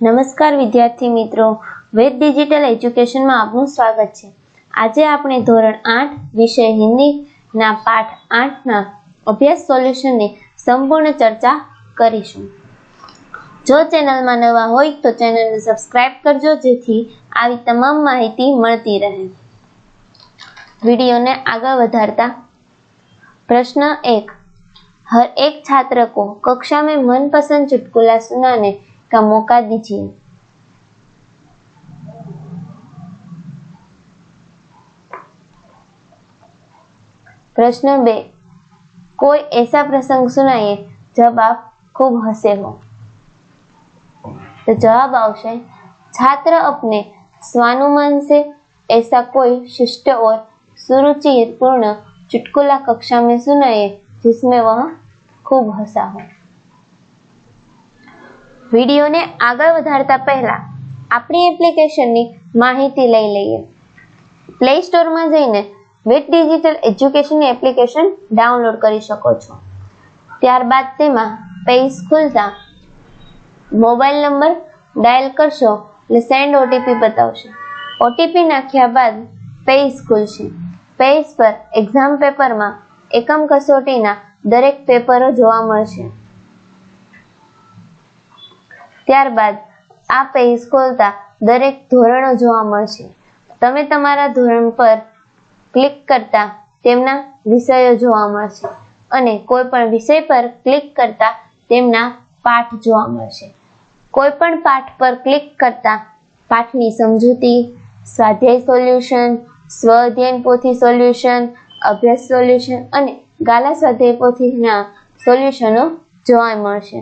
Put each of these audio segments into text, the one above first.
નમસ્કાર વિદ્યાર્થી મિત્રો. વેદ ડિજિટલ એજ્યુકેશનમાં આપનું સ્વાગત છે. આજે આપણે ધોરણ આઠ, વિષય હિન્દીના પાઠ આઠના અભ્યાસ સોલ્યુશનની સંપૂર્ણ ચર્ચા કરીશું. જો ચેનલમાં નવા હોય તો ચેનલને સબસ્ક્રાઇબ કરજો, જેથી આવી તમામ માહિતી મળતી રહે. વિડીયોને આગળ વધારતા પ્રશ્ન એક. હર એક છાત્ર કો કક્ષા મેં મનપસંદ ચુટકુલા સુનાને का मौका दीजिए प्रश्न बे कोई ऐसा प्रसंग सुनाइए जब आप खूब हंसे हो तो जवाब आवश्य छात्र अपने स्वानुमान से ऐसा कोई शिष्ट और सुरुचिपूर्ण चुटकुला कक्षा में सुनाए जिसमें वह ખૂબ હસા હો વિડીયોને આગળ વધારતા પહેલા આપણી એપ્લિકેશનની માહિતી લઈ લઈએ. પ્લે સ્ટોરમાં જઈને વિથ ડિજિટલ એજ્યુકેશનની એપ્લિકેશન ડાઉનલોડ કરી શકો છો. ત્યારબાદ તેમાં પેજ ખુલતા મોબાઈલ નંબર ડાયલ કરશો એટલે સેન્ડ ઓટીપી બતાવશે. ઓટીપી નાખ્યા બાદ પેજ ખુલશે. પેજ પર એક્ઝામ પેપરમાં એકમ કસોટીના દરેક પેપરો જોવા મળશે. ત્યારબાદ આ પેજ ખોલતા દરેક ધોરણો જોવા મળશે. તમે તમારા ધોરણ પર ક્લિક કરતા તેમના વિષયો જોવા મળશે અને કોઈ પણ વિષય પર ક્લિક કરતા તેમના પાઠ જોવા મળશે. કોઈ પણ પાઠ પર ક્લિક કરતા પાઠની સમજૂતી, સ્વાધ્યાય સોલ્યુશન સ્વ અધ્યયન પોથી સોલ્યુશન, અભ્યાસ સોલ્યુશન અને ગાલા સ્વાધ્યાય પોથીના સોલ્યુશનો જોવા મળશે.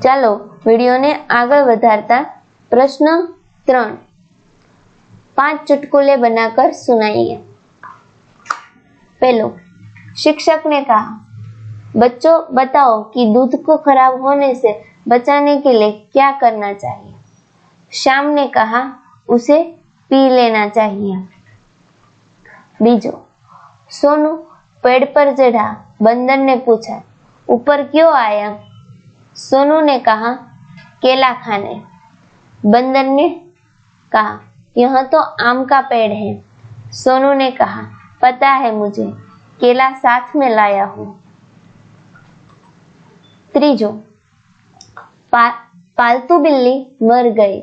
ચાલો વિડીયોને આગળ વધારતા प्रश्न ત્રણ पांच चुटकुले बनाकर सुनाइए पहलो शिक्षक ने कहा बच्चों बताओ कि दूध को खराब होने से बचाने के लिए क्या करना चाहिए श्याम ने कहा उसे पी लेना चाहिए बीजो सोनू पेड़ पर चढ़ा बंदर ने पूछा ऊपर क्यों आया सोनू ने कहा केला खाने। बंदर ने कहा यह तो आम का पेड़ है। सोनू ने कहा पता है मुझे केला साथ में लाया हूँ। त्रीजो पा, पालतू बिल्ली मर गई।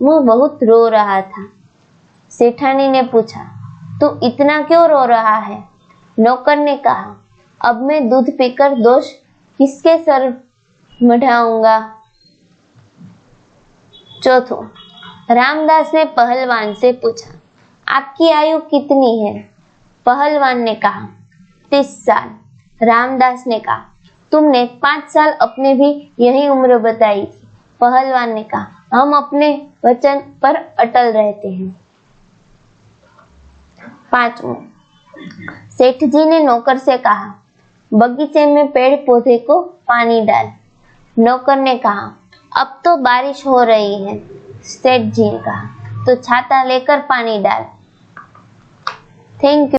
वो बहुत रो रहा था। सेठानी ने पूछा तू इतना क्यों रो रहा है? नौकर ने कहा अब मैं दूध पीकर दोष किसके सर मढ़ाऊँगा चौथो, रामदास ने पहलवान से पूछा, आपकी आयु कितनी है? पहलवान ने कहा, तीस साल। रामदास ने कहा, तुमने पाँच साल अपने भी यही उम्र बताई थी। पहलवान ने कहा, हम अपने वचन पर अटल रहते हैं। पांचवा, सेठ जी ने नौकर से कहा बगीचे में पेड़ पौधे को पानी डाल। नौकर ने कहा, अब तो बारिश हो रही है, सेठ जी ने कहा। तो छाता लेकर पानी डाल। Thank you